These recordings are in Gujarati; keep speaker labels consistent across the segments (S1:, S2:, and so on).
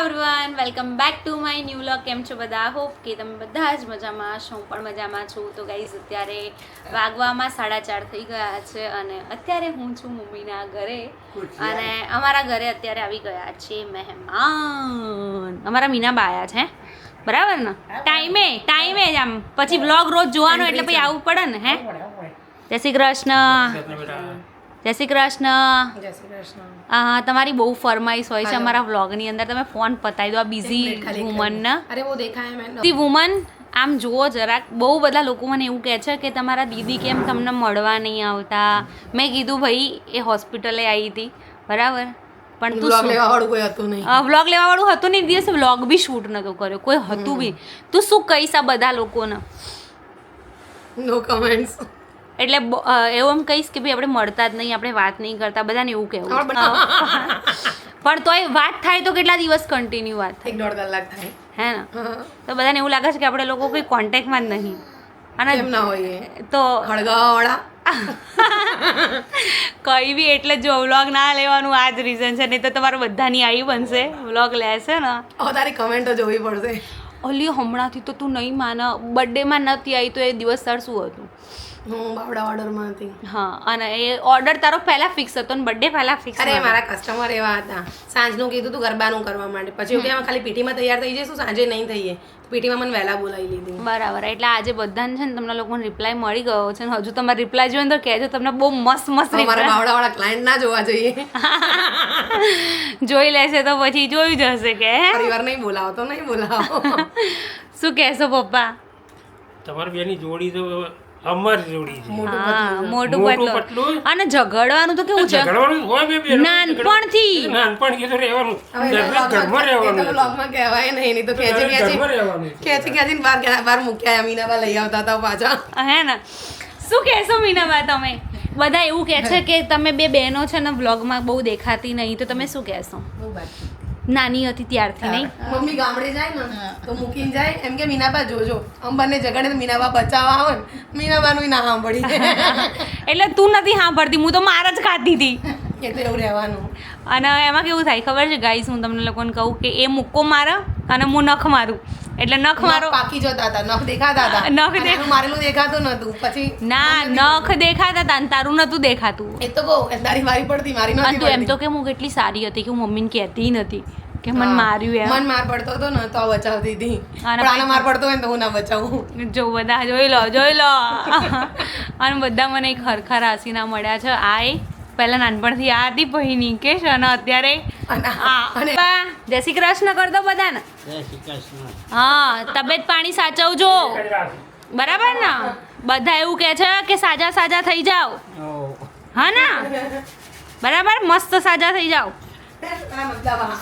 S1: Everyone welcome back to my new vlog કેમ છો બધા? હોપ કે તમે બધા જ મજામાં છો. હું પણ મજામાં છું. તો ગાઈઝ અત્યારે વાગવામાં સાડા ચાર થઈ ગયા છે અને અત્યારે હું છું મમ્મીના ઘરે. અને અમારા ઘરે અત્યારે આવી ગયા છે મહેમાન. અમારા મીનાબા આવ્યા છે બરાબર ને? ટાઈમે ટાઈમે જ આમ. પછી વ્લોગ રોજ જોવાનો એટલે પછી આવવું પડે ને હે? જય શ્રી કૃષ્ણ. જય શ્રી કૃષ્ણ.
S2: જય શ્રી કૃષ્ણ.
S1: તમારી બહુ ફરમાઈશ હોય છે અમારા વ્લોગની અંદર. તમે ફોન પતાવી દો આ બિઝી વુમનને
S2: અરે બહુ દેખાય
S1: તી વુમન આમ જુઓ જરાક બહુ બધા લોકો મને એવું કહે છે કે તમારા દીદી કેમ તમને મળવા નહીં આવતા? મેં કીધું ભાઈ એ હોસ્પિટલે આવી હતી. બરાબર? પણ તું
S2: વ્લોગ લેવાવાળું કોઈ હતું નહીં.
S1: વ્લોગ લેવાવાળું હતું નહીં દિવસે વ્લોગ બી શૂટ નતો કર્યો. કોઈ હતું બી. તું શું કહીશ આ બધા લોકોને?
S2: નો કમેન્ટ્સ
S1: એટલે એવું એમ કહીશ કે ભાઈ આપણે મળતા જ નહીં આપણે વાત નહીં કરતા બધાને એવું કહેવું પણ તોય વાત થાય તો કેટલા દિવસ કન્ટિન્યુ વાત થાય?
S2: એક દોઢ કલાક થાય.
S1: હે ને? તો બધાને એવું લાગે છે કે આપણે લોકો કોઈ કોન્ટેક્ટમાં જ નહીં. અને એમ
S2: ના હોય
S1: તો
S2: હળગાવાળા
S1: કઈ બી એટલે જો વ્લોગ ના લેવાનું આ જ રીઝન છે નહીં તો તમારે બધાની આવી બનશે વ્લોગ લેશે ને.
S2: તારી કમેન્ટો જોવી પડશે.
S1: ઓલી હમણાંથી તો તું નહીં માને બર્થડેમાં નથી આવી તો એ દિવસ તાર શું હતું?
S2: હું બાવડા ઓર્ડરમાં હતી.
S1: હા અને એ ઓર્ડર તારો પહેલા ફિક્સ હતો ને બર્થડે પહેલા ફિક્સ
S2: અરે મારા કસ્ટમર એવા હતા. સાંજનું કીધું તું ગરબાનું કરવા માટે. પછી એવું કે અમે ખાલી પીટીમાં તૈયાર થઈ જઈશું સાંજે નહીં થઈએ. પીટીમાં મને વહેલા બોલાવી લીધી.
S1: બરાબર એટલે આજે બધાને છે ને તમને લોકોને રિપ્લાય મળી ગયો છે ને હજુ તમારે રિપ્લાય જોઈએ ને તો કહેજો તમને બહુ મસ્ત મસ્ત
S2: મારા બાવડાવાળા ક્લાયન્ટ ના જોવા જોઈએ.
S1: જોઈ લેશે તો પછી જોઈ જશે કે?
S2: પરિવાર નહીં બોલાવો તો નહીં બોલાવો.
S1: શું કહેશો પપ્પા?
S3: તમારી બેની જોડી તો અમારી જોડી છે.
S2: મોટું
S1: હા મોટું
S3: મોટું
S1: પતલું. અને ઝઘડવાનું તો કેવું છે?
S3: ઝઘડવાનું હોય બે
S1: નાનપણથી.
S3: નાનપણથી તો રહેવાનું. ઘરમાં રહેવાનું
S2: કહેવાય નહીં નહીં તો બાર બાર મૂક્યા અમીનાબા લઈ આવતા હતા પાછા.
S1: હે ને? શું કહેશો મીનાબા તમે? બધા એવું કહે છે કે તમે બે બહેનો છે ને વ્લોગમાં બહુ દેખાતી નહીં તો તમે શું કહેશો? નાની હતી ત્યારથી નહીં?
S2: મમ્મી ગામડે જાય ને તો મૂકીને જાય. એમ કે મીનાબા જોજો. આમ બંને ઝઘડે મીનાબા બચાવવા આવે ને મીનાબાનું ના સાંભળી.
S1: એટલે તું નથી સાંભળતી હું તો માર જ ખાતી હતી.
S2: એ તો એવું રહેવાનું.
S1: અને એમાં કેવું થાય ખબર છે ગાઈસ હું તમને લોકોને કહું કે એ મુક્કો મારે અને હું નખ મારું. એટલે નખ મારો
S2: પાકી જતા હતા નખ દેખાતા હતા.
S1: નખ દેખ-
S2: મારેલું દેખાતું નતું. પછી
S1: ના નખ દેખાતા હતા તારું નતું દેખાતું.
S2: એ તો કહું તારી મારી પડતી મારી
S1: અને એમ તો કે હું કેટલી સારી હતી કે હું મમ્મીને કહેતી નથી. કે મને માર્યું એમ.
S2: મન માર પડતો હતો ને તો બચાવતી હતી. પણ આને માર પડતો હોય ને તો હું ના બચાવું.
S1: જો બધા જોઈ લો જોઈ લો. અને બધા મને એક હરખા રાશિના મળ્યા છે. આ એ પહેલા નાનપણથી આ હતી ભાઈ નિકેશ અને અત્યારે આ
S2: અને
S1: બા, જય શ્રી કૃષ્ણ કર દો બધાને હા તબિયત પાણી સાચવજો. બરાબર ને? બધા એવું કહે છે કે સાજા સાજા થઈ જાઓ. હા ના? બરાબર? મસ્ત સાજા થઈ જાઓ.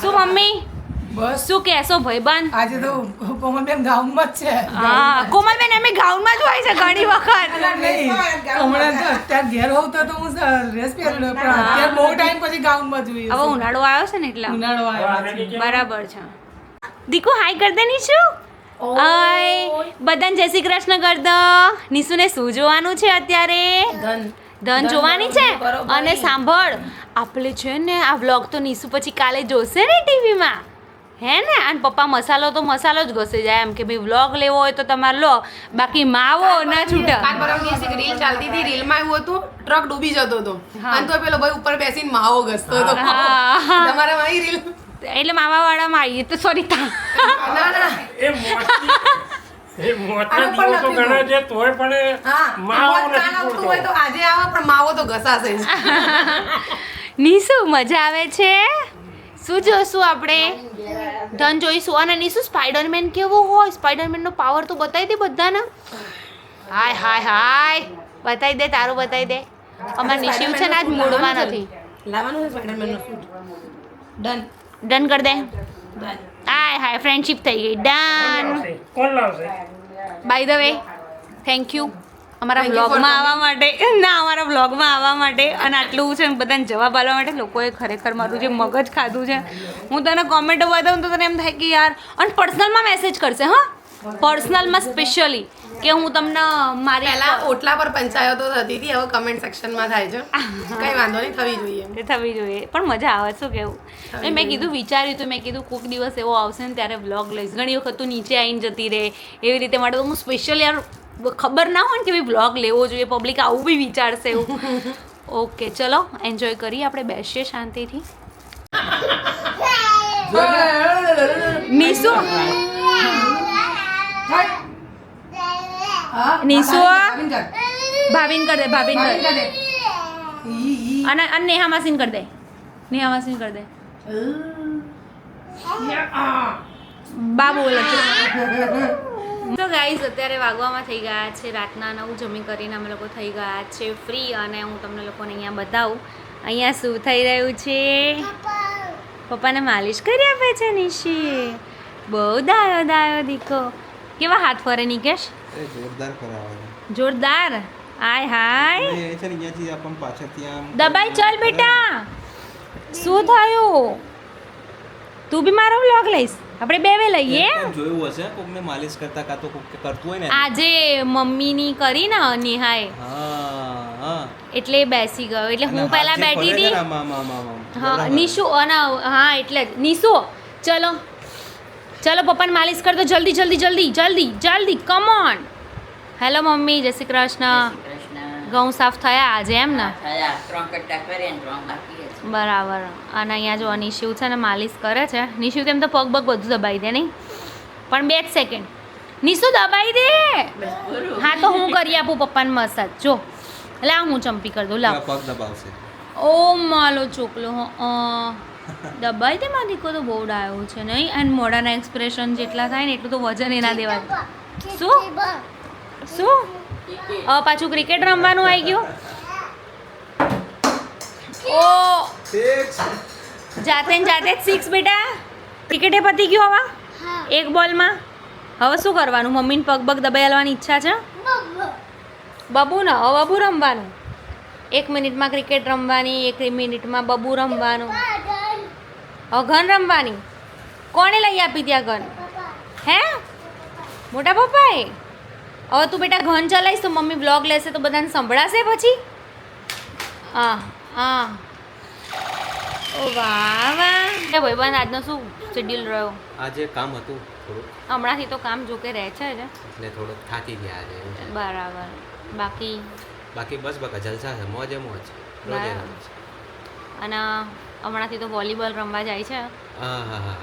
S1: શું મમ્મી?
S4: બસ.
S1: શું કહેશો ભાઈબંધ?
S4: આજે તો કોમલબેન ગામમાં જ છે.
S1: હા કોમલબેન અમે ગાઉનમાં જ હોય છે ઘણી વખત.
S4: હમણાં તો અત્યારે ઘેર હોઉં તો હું ડ્રેસ પહેરી પણ અત્યારે બહુ ટાઈમ પછી ગાઉનમાં જોઈએ
S1: હવે ઉનાળો આવ્યો છે ને એટલે.
S4: ઉનાળો આવ્યો
S1: બરાબર છે. દીકુ હાય કરી દે નીશુ હાય બધાને જય શ્રી કૃષ્ણ કર દો નીશુને શું જોવાનું છે અત્યારે?
S2: ધન.
S1: ધન જોવાની છે? અને સાંભળ આપણે છે ને આ વ્લોગ તો નીશુ પછી કાલે જોશે ને ટીવીમાં. હે ને? અને પપ્પા મસાલો તો મસાલો જ ઘસે જાય. એમ કે ભાઈ વ્લોગ લેવો હોય તો તમારે લો. બાકી માવો ના છૂટા.
S2: રીલ ચાલતી હતી. રીલમાં એવું હતું ટ્રક ડૂબી જતો હતો. અને તો પેલો ભાઈ ઉપર બેસીને માવો ઘસતો હતો.
S1: હા.
S2: તમારા મારી રીલ
S1: એટલે માવા વાળામાં આવીએ. તો સોરી
S2: ના ના.
S3: એ મોતની- એ મોતના
S2: આનો પણ
S3: દિવસો ઘણા છે તોય પણ માવો નથી
S2: હોય તો આજે આવે પણ માવો તો ઘસાશે
S1: નીસુ મજા આવે છે? શું જોઈશું આપણે? ધન જોઈશું. અને નીસુ સ્પાઈડરમેન કેવો હોય? સ્પાઈડરમેનનો પાવર તો બતાવી દે બધાને. હાય હાય હાય. બતાવી દે તારું બતાવી દે. અમારે નિશિવ છે ને આજ મૂડમાં નથી.
S2: લાવવાનું છે સ્પાઈડરમેનનો સૂટ ડન.
S1: ડન કરી દે.
S2: ડન.
S1: હાય હાય ફ્રેન્ડશિપ થઈ ગઈ. ડન
S3: કોણ લાવશે?
S1: By the way thank you અમારા
S2: વ્લોગમાં
S1: બ્લોગમાં આવવા માટે ના અમારા બ્લોગમાં આવવા માટે અને આટલું છે ને બધાને જવાબ આપવા માટે લોકોએ ખરેખર મારું જે મગજ ખાધું છે. હું તને કોમેન્ટો બતાવું તો તને એમ થાય કે યાર અને પર્સનલમાં મેસેજ કરશે હા? પર્સનલમાં સ્પેશિયલી કે હું તમને મારી
S2: પહેલા ઓટલા પર પંચાયતો થતી હતી હવે કમેન્ટ સેક્શનમાં થાય છે. કઈ વાંધો નહીં થવી જોઈએ.
S1: તે થવી જોઈએ. પણ મજા આવે શું કેવું? અને મેં કીધું વિચાર્યું હતું મેં કીધું કોઈક દિવસ એવો આવશે ને ત્યારે વ્લોગ લઈશ. ઘણી વખત તું નીચે આવીને જતી રહે એવી રીતે માટે. તો હું સ્પેશિયલ યાર ખબર ના હોય ને કે ભાઈ વ્લોગ લેવો જોઈએ પબ્લિક આવું બી વિચારશે એવું. ઓકે ચલો એન્જોય કરીએ આપણે બેસીએ શાંતિથી. નિશુ નિશુ કર. દે ભાવિન કર દે. અને અને નેહા માસીન કર દે. નેહા માસીન કર દે. બા બોલે તો ગાઈઝ અત્યારે વાગવામાં થઈ ગયા છે રાતના નવું જમી કરીને અમે લોકો થઈ ગયા છે ફ્રી અને હું તમને લોકોને અહીંયા બતાવું. અહીંયા શું થઈ રહ્યું છે? પપ્પાને માલિશ કરી આપે છે નિશી. બહુ દાયો દાયો દીકો. કેવા હાથ ફરે નિકેશ?
S5: જોરદાર કરાવે
S1: જોરદાર? આય હાય.
S5: એ છે ને અહીંયાથી આપણ પાછળથી આમ
S1: દબાઈ ચાલ બેટા. શું થયું? તું બી મારો વ્લોગ લઈશ. આપણે બે વે લઈએ
S5: જોયું હશે કોકને માલિશ કરતા કા તો કોક કરતું હોય ને.
S1: આજે મમ્મીની કરી ને
S5: હા
S1: એટલે બેસી ગયો. એટલે હું પહેલા બેઠી હતી. હા નિશુ અને હા એટલે નિશુ ચલો. ચલો પપ્પાને માલિશ કર દો. જલ્દી જલ્દી જલ્દી જલ્દી જલ્દી. Come on hello mummy. જય શ્રી કૃષ્ણ. ઘઉં સાફ થયા આજે એમ ને? બરાબર. અને અહીંયા જો નિશિવ છે ને માલિશ કરે છે. નિશિવ તેમ તો પગ પગ બધું દબાઈ દે નહીં. પણ બે જ સેકન્ડ નિશુ દબાઈ દે. હા તો હું કરી આપું પપ્પાને મસાજ. જો લાવ હું ચંપી કરી દઉં. લાવ.
S5: પગ દબાવશે.
S1: ઓ માલો ચોકલો. અ. દબાઈ તે દીકો તો બહુ ડાયો છે નહીં? અને મોઢાના એક્સપ્રેશન જેટલા થાય ને એટલું તો વજન એના દેવાય શું? શું? હવે પાછું ક્રિકેટ રમવાનું આવી ગયું? ઓ! જાતે ને જાતે જ સિક્સ બેટા. ક્રિકેટે પતી ગયું હવે? એક બોલમાં હવે શું કરવાનું? મમ્મીને પગ પગ દબાઈ હાલવાની ઈચ્છા છે? બબુ. ને હવે બબુ રમવાનું? એક મિનિટમાં ક્રિકેટ રમવાની એક મિનિટમાં બબુ રમવાનું. હવે ઘન રમવાની. કોણે લઈ આપી ત્યાં ઘન હે? મોટા પપ્પાએ? હવે તું બેટા ઘન ચલાવીશ તો મમ્મી બ્લોગ લેશે તો બધાને સંભળાશે પછી? હા હા. ઓ વાહ વાહ. એ ભાઈબંધ આજનો શું શેડ્યુલ રહ્યો?
S5: આજે કામ હતું થોડું
S1: હમણાંથી તો કામ જોકે રહે છે
S5: એટલે થોડુંક થાકી ગયા આજે
S1: બરાબર. બાકી?
S5: બાકી બસ બકા જલસા છે મોજે મોજ.
S1: અને હમણાંથી તો વોલીબોલ રમવા જાય છે.
S5: હા હા હા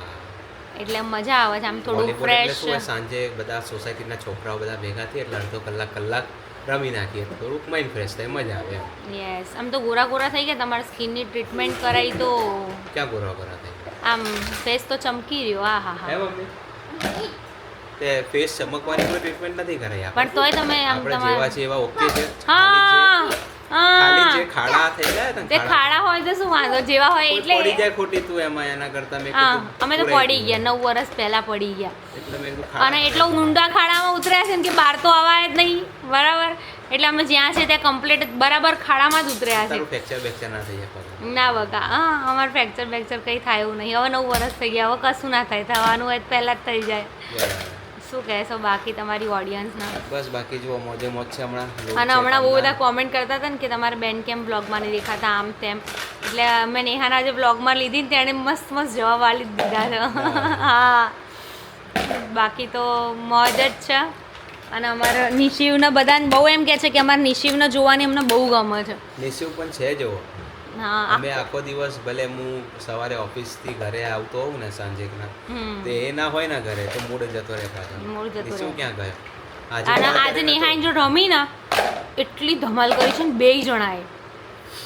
S1: એટલે મજા આવે છે આમ થોડું ફ્રેશ
S5: સાંજે બધા સોસાયટીના છોકરાઓ બધા ભેગા થઈ એટલે અડધો કલાક કલાક રમી નાખીએ થોડુંક માઇન્ડ ફ્રેશ થાય મજા આવે
S1: યસ આમ તો ગોરા ગોરા થઈ ગયા તમારા સ્કિનની ટ્રીટમેન્ટ કરાવી તો
S5: ક્યાં ગોરા ગોરા થાય
S1: આમ ફેસ તો ચમકી રહ્યો આ હા
S5: હા. તે ફેસ ચમકવાની કોઈ ટ્રીટમેન્ટ નથી કરાઈ
S1: પણ તોય તમે આમ
S5: તમારા જેવા છે એવા ઓકે છે.
S1: હા.
S5: ખાલી જે
S1: હા
S5: ખાડા થઈ ગયા
S1: તે ખાડા. હોય તો શું વાંધો? જેવા હોય
S5: પડી
S1: એટલે
S5: જાય ખોટી તું એમાં એના કરતા. મેં
S1: હા અમે તો પડી ગયા. નવ વર્ષ પહેલા પડી ગયા. અને એટલો ઊંડા ખાડામાં ઉતર્યા છે કે બહાર તો અવાય જ નહીં. બરાબર? એટલે અમે જ્યાં છે ત્યાં કમ્પ્લીટ બરાબર ખાડામાં જ ઉતર્યા છે.
S5: ફ્રેક્ચર બેક્ચર ના થઈ જાય
S1: ના બકા હા અમારે ફ્રેક્ચર બેક્ચર કંઈ થાય એવું નહીં. હવે નવ વર્ષ થઈ ગયા હવે કશું ના થાય. થવાનું હોય પહેલાં જ થઈ જાય. શું કહેશો બાકી તમારી ઓડિયન્સના
S5: બસ બાકી જુઓ મોજે મોજ છે હમણાં.
S1: અને હમણાં બહુ બધા કોમેન્ટ કરતા હતા ને કે તમારા બેન કેમ બ્લોગમાં નહીં દેખાતા આમ તેમ. એટલે મેં નેહાના જે બ્લોગમાં લીધી ને તેણે મસ્ત મસ્ત જવાબ આલી દીધા છે. હા. બાકી તો મોજ જ છે. અને અમારા નિશિવના બધાને બહુ એમ કહે છે કે અમારા નિશિવને જોવાની અમને બહુ ગમે છે.
S5: નિશિવ પણ છે
S1: હા
S5: અમે આખો દિવસ ભલે હું સવારે ઓફિસથી ઘરે આવતો હોઉં ને
S1: હમ.
S5: તો એ ના હોય ને ઘરે તો મૂડ જતો રહે પાછો.
S1: રહે.
S5: ક્યાં ગયો?
S1: આજે
S5: આજે
S1: નેહાઈ. જો રમી ને એટલી ધમાલ કરી છે ને બેય જણાએ.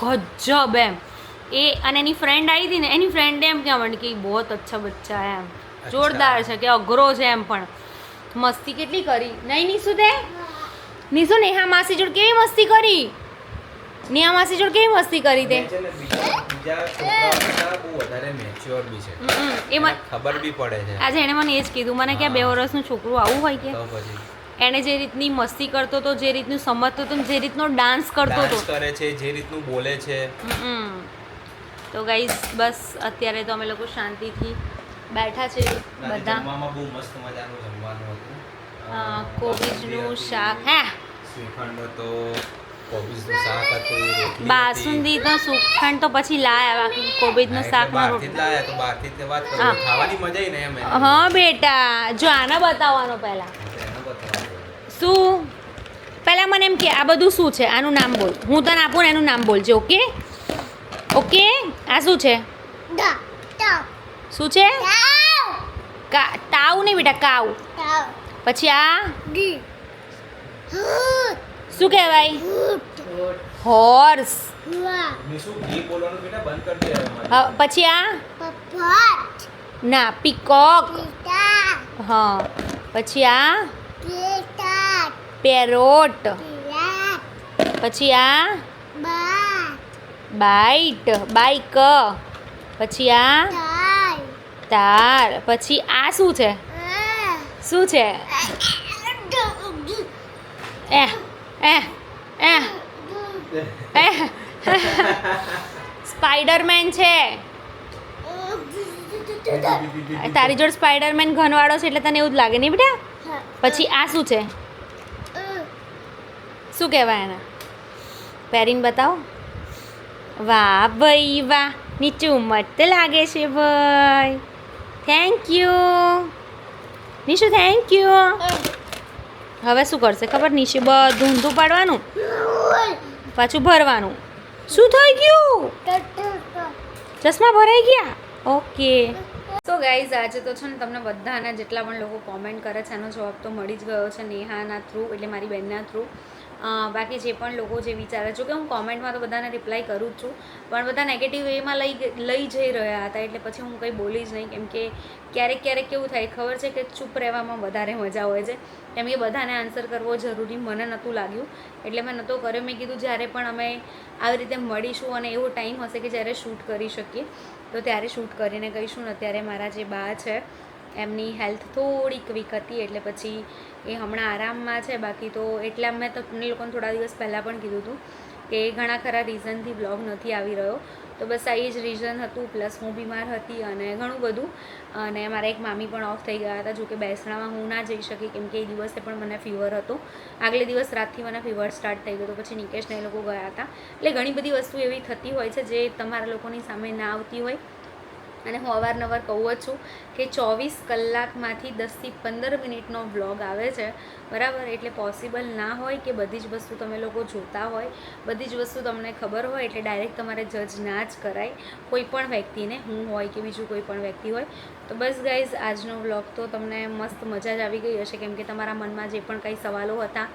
S1: ગજબ એમ. એ અને એની ફ્રેન્ડ આવી હતી ને એની ફ્રેન્ડે એમ કહેવા માંડી કે બહુ અચ્છા બચ્ચા એમ. જોરદાર છે કે અઘરો છે એમ પણ. મસ્તી કેટલી કરી? નહીં નિશુ તે નિશુ નેહા માસી જોડે કેવી મસ્તી કરી? નેહા માસી જોડ કેવી મસ્તી કરી તે?
S5: છે ને બીજા બીજા છોકરાઓ કરતાં બહુ વધારે મેચ્યોર બી છે.
S1: હમ, એ
S5: ખબર બી પડે છે.
S1: આજે એણે મને એ જ કીધું મને કે બે વર્ષનું છોકરું આવું હોય કે? એણે જે રીતની મસ્તી કરતો હતો જે રીતનું સમજતો હતો જે રીતનો ડાન્સ કરતો હતો.
S5: કરે છે જે રીતનું બોલે છે.
S1: તો ગાઈઝ બસ અત્યારે તો અમે લોકો શાંતિથી બેઠા છે બધા.
S5: બહુ મસ્ત મજાનું જમવાનું હતું.
S1: કોબીજનું શાક હે?
S5: શ્રીખંડ હતો કોબીજનું શાક હતું
S1: બાસુંદી તો સુખંડ તો પછી લાયા બાકી કોબીજનું શાક
S5: એટલે બહારથી લાયા તો બહારથી જ વાત કરું.
S1: હા.
S5: ખાવાની મજા ય એમ
S1: હા બેટા જો આને બતાવવાનો પહેલા. શું? પહેલાં મને એમ કે આ બધું શું છે? આનું નામ બોલ. હું તને આપું ને એનું નામ બોલજે ઓકે? ઓકે? આ શું છે? શું છે? કા તાવ નહીં બેટા કાવ. પછી આ? શું કહેવાય? હોર્સ
S5: નિશુ, ઘી બોલવાનું બેટા બંધ કરી દે હવે મારી.
S1: પછી આ? ના પીકોક હા પછી આ? પેરોટ પછી આ? બાઈટ બાઈક પછી આ? તાર પછી આ શું છે? શું છે? એ એ એ. એ. સ્પાઈડરમેન છે. તારી જોડે સ્પાઈડરમેન ઘનવાળો છે એટલે તને એવું જ લાગે નહીં બેટા? પછી આ શું છે? શું કહેવાય એના? પહેરીને બતાવો. વાહ ભાઈ, વાહ. નીચું મત લાગે છે ભાઈ. Thank you Nishu thank you હવે શું કરશે ખબર? નીચે બધું ઊંધું પાડવાનું, પાછું ભરવાનું. શું થઈ ગયું? ચશ્મા ભરાઈ ગયા? ઓકે. સો ગાઈઝ, આજે તો છે ને તમને બધાના જેટલા પણ લોકો કોમેન્ટ કરે છે, એનો જવાબ તો મળી જ ગયો છે નેહાના થ્રુ એટલે મારી બહેનના થ્રુ બાકી જે પણ લોકો જે વિચારે છે કે હું કોમેન્ટમાં તો બધાને રિપ્લાય કરું જ છું, પણ બધા નેગેટિવ વેમાં લઈ લઈ જઈ રહ્યા હતા, એટલે પછી હું કંઈ બોલી જ નહીં, કેમ કે ક્યારેક ક્યારેક કેવું થાય, ખબર છે કે ચૂપ રહેવામાં વધારે મજા હોય છે, કેમ કે બધાને આન્સર કરવો જરૂરી મને નહોતું લાગ્યું, એટલે મેં નહોતો કર્યો, મેં કીધું જ્યારે પણ અમે આવી રીતે મળીશું અને એવો ટાઈમ હશે કે જ્યારે શૂટ કરી શકીએ, તો ત્યારે શૂટ કરીને કહીશું, ને અત્યારે મારા જે બા છે, એમની હેલ્થ થોડીક વીક હતી, એટલે પછી એ હમણાં આરામમાં છે, બાકી તો એટલા મેં તમને લોકોને થોડા દિવસ પહેલાં પણ કીધું હતું કે ઘણા ખરા રીઝનથી બ્લોગ નથી આવી રહ્યો. તો બસ આ એ જ રીઝન હતું પ્લસ હું બીમાર હતી અને ઘણું બધું. અને મારા એક મામી પણ ઓફ થઈ ગયા હતા જો કે બેસણામાં હું ના જઈ શકી, કેમ કે એ દિવસે પણ મને ફીવર હતો. આગલે દિવસ રાતથી મને ફીવર સ્ટાર્ટ થઈ ગયો પછી નિકેશને એ લોકો ગયા હતા. એટલે ઘણી બધી વસ્તુ એવી થતી હોય છે, જે તમારા લોકોની સામે ના આવતી હોય. અને હું અવારનવાર કહું જ છું કે ચોવીસ કલાકમાંથી દસથી પંદર મિનિટનો વ્લોગ આવે છે. બરાબર? એટલે પોસિબલ ના હોય કે બધી જ વસ્તુ તમે લોકો જોતા હોય, બધી જ વસ્તુ તમને ખબર હોય, એટલે ડાયરેક્ટ તમારે જજ ના જ કરાય. કોઈ પણ વ્યક્તિને, હું હોય કે બીજું કોઈ પણ વ્યક્તિ હોય. તો બસ ગાઈઝ આજનો વ્લોગ તો તમને મસ્ત મજા જ આવી ગઈ હશે, કેમ કે તમારા મનમાં જે પણ કંઈ સવાલો હતા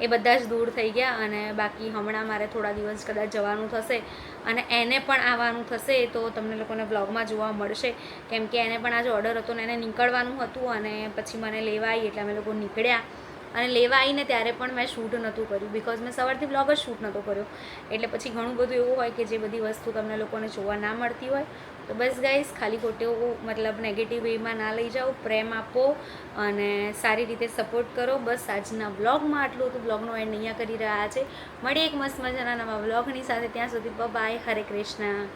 S1: એ બધા જ દૂર થઈ ગયા અને બાકી હમણાં મારે થોડા દિવસ કદાચ જવાનું થશે અને એને પણ આવવાનું થશે તો તમને લોકોને બ્લોગમાં જોવા મળશે. કેમ કે એને પણ આજે ઓર્ડર હતો ને એને નીકળવાનું હતું અને પછી મને લેવા આવી એટલે અમે લોકો નીકળ્યા. અને લેવા આવીને ત્યારે પણ મેં શૂટ નહોતું કર્યું બિકોઝ મેં સવારથી બ્લોગ જ શૂટ નહોતો કર્યો. એટલે પછી ઘણું બધું એવું હોય કે જે બધી વસ્તુ તમને લોકોને જોવા ના મળતી હોય તો બસ ગાઈઝ ખાલી ખોટું મતલબ નેગેટિવ વેમાં ના લઈ જાઓ, પ્રેમ આપો અને સારી રીતે સપોર્ટ કરો. બસ આજના બ્લોગમાં આટલું હતું. બ્લોગનો એન્ડ અહીંયા કરી રહ્યા છે. મળીએ એક મસ્ત મજાના નવા બ્લોગની સાથે. ત્યાં સુધી બાય હરે કૃષ્ણ